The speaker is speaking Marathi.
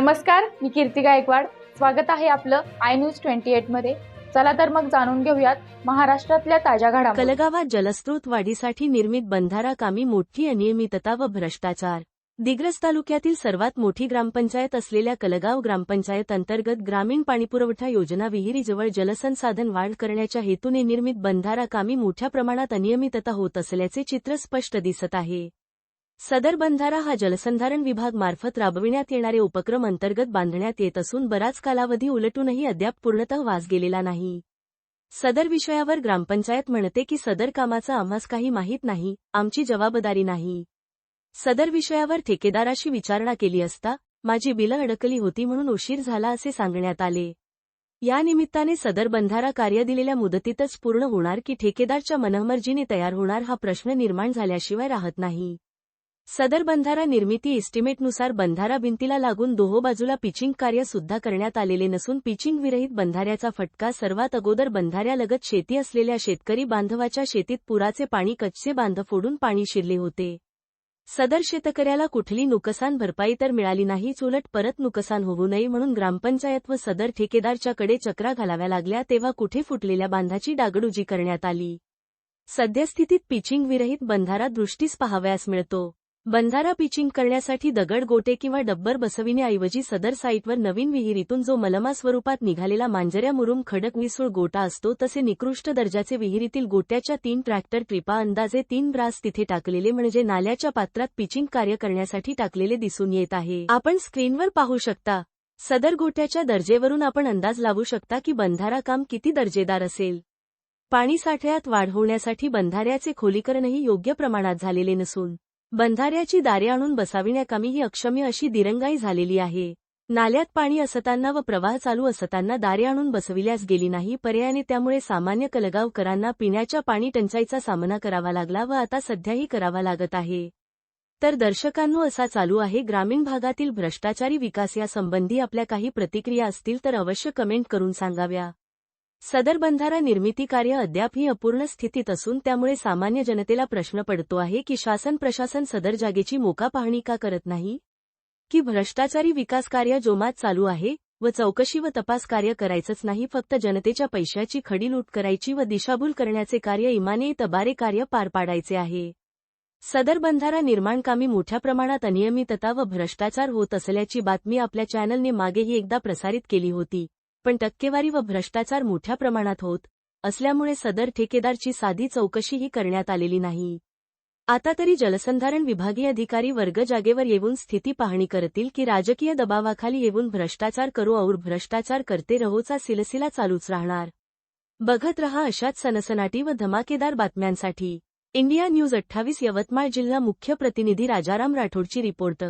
नमस्कार मी कीर्ती गायकवाड. स्वागत आहे आपलं आय न्यूज ट्वेंटी एटमध्ये. चला तर मग जाणून घेऊयात महाराष्ट्रातल्या ताज्या घडा कलगावात जलस्रोत वाढीसाठी निर्मित बंधारा कामी मोठी अनियमितता व भ्रष्टाचार. दिग्रस तालुक्यातील सर्वात मोठी ग्रामपंचायत असलेल्या कलगाव ग्रामपंचायत अंतर्गत ग्रामीण पाणीपुरवठा योजना विहिरीजवळ जलसंसाधन वाढ करण्याच्या हेतूने निर्मित बंधारा कामी मोठ्या प्रमाणात अनियमितता होत असल्याचे चित्र स्पष्ट दिसत आहे. सदर बंधारा हा जलसंधारण विभाग मार्फत राबविण्यात येणारे उपक्रम अंतर्गत बांधण्यात येत असून बराच कालावधी उलटूनही अद्याप पूर्णतः वास गेलेला नाही. सदर विषयावर ग्रामपंचायत म्हणते की सदर कामाचा आम्हास काही माहीत नाही आमची जबाबदारी नाही. सदर विषयावर ठेकेदाराशी विचारणा केली असता माझी बिलं अडकली होती म्हणून उशीर झाला असे सांगण्यात आले. या निमित्ताने सदर बंधारा कार्य दिलेल्या मुदतीतच पूर्ण होणार की ठेकेदारच्या मनहमर्जीने तयार होणार हा प्रश्न निर्माण झाल्याशिवाय राहत नाही. सदर बंधारा निर्मिती इस्टिमेटनुसार बंधारा भिंतीला लागून दोहो बाजूला पिचिंग कार्य सुद्धा करण्यात आलेले नसून पिचिंग विरहित बंधाऱ्याचा फटका सर्वात अगोदर बंधाऱ्यालगत शेती असलेल्या शेतकरी बांधवाच्या शेतीत पुराचे पाणी कच्चे बांध फोडून पाणी शिरले होते. सदर शेतकऱ्याला कुठली नुकसान भरपाई तर मिळाली नाहीच उलट परत नुकसान होऊ नये म्हणून ग्रामपंचायत व सदर ठेकेदारच्याकडे चक्रा घालाव्या लागल्या तेव्हा कुठे फुटलेल्या बांधाची डागडुजी करण्यात आली. सद्यस्थितीत पिचिंग विरहित बंधारा दृष्टीस पाहावयास मिळतो. बंधारा पिचिंग करण्यासाठी दगड गोटे किंवा डब्बर बसविण्याऐवजी सदर साईटवर नवीन विहिरीतून जो मलमा स्वरूपात निघालेला मांजऱ्या मुरुम खडक विसूळ गोटा असतो तसे निकृष्ट दर्जाचे विहिरीतील गोट्याच्या तीन ट्रॅक्टर ट्रिपा अंदाजे तीन ब्रास तिथे टाकलेले म्हणजे नाल्याच्या पात्रात पिचिंग कार्य करण्यासाठी टाकलेले दिसून येत आहे. आपण स्क्रीनवर पाहू शकता सदर गोट्याच्या दर्जेवरून आपण अंदाज लावू शकता की बंधारा काम किती दर्जेदार असेल. पाणी साठ्यात वाढ होण्यासाठी बंधाऱ्याचे खोलीकरणही योग्य प्रमाणात झालेले नसून बंधाऱ्याची दारे आणून बसाविण्याकामी ही अक्षम्य अशी दिरंगाई झालेली आहे. नाल्यात पाणी असताना व प्रवाह चालू असताना दारे आणून बसविल्यास गेली नाही पर्यायाने त्यामुळे सामान्य कलगावकरांना पिण्याच्या पाणी टंचाईचा सामना करावा लागला व आता सध्याही करावा लागत आहे. तर दर्शकांनो असा चालू आहे ग्रामीण भागातील भ्रष्टाचारी विकास यासंबंधी आपल्या काही प्रतिक्रिया असतील तर अवश्य कमेंट करून सांगाव्या. सदर बंधारा निर्मिती कार्य अद्यापही अपूर्ण स्थितीत असून त्यामुळे सामान्य जनतेला प्रश्न पडतो आहे की शासन प्रशासन सदर जागेची मोका पाहणी का करत नाही? की भ्रष्टाचारी विकास कार्य जोमात चालू आहे व चौकशी व तपास कार्य करायचंच नाही फक्त जनतेच्या पैशाची खडी लूट करायची व दिशाभूल करण्याचे कार्य इमाने तबारे कार्य पार पाडायचे आहे? सदर बंधारा निर्माणकामी मोठ्या प्रमाणात अनियमितता व भ्रष्टाचार होत असल्याची बातमी आपल्या चॅनलने मागेही एकदा प्रसारित केली होती. पण टक्केवारी व भ्रष्टाचार मोठ्या प्रमाणात होत असल्यामुळे सदर ठेकेदारची साधी चौकशीही करण्यात आलेली नाही. आता तरी जलसंधारण विभागीय अधिकारी वर्ग जागेवर येऊन स्थिती पाहणी करतील की राजकीय दबावाखाली येऊन भ्रष्टाचार करू और भ्रष्टाचार करते रहोचा सिलसिला चालूच राहणार. बघत रहा अशाच सनसनाटी व धमाकेदार बातम्यांसाठी. इंडिया न्यूज अठ्ठावीस यवतमाळ जिल्हा मुख्य प्रतिनिधी राजाराम राठोडची रिपोर्ट.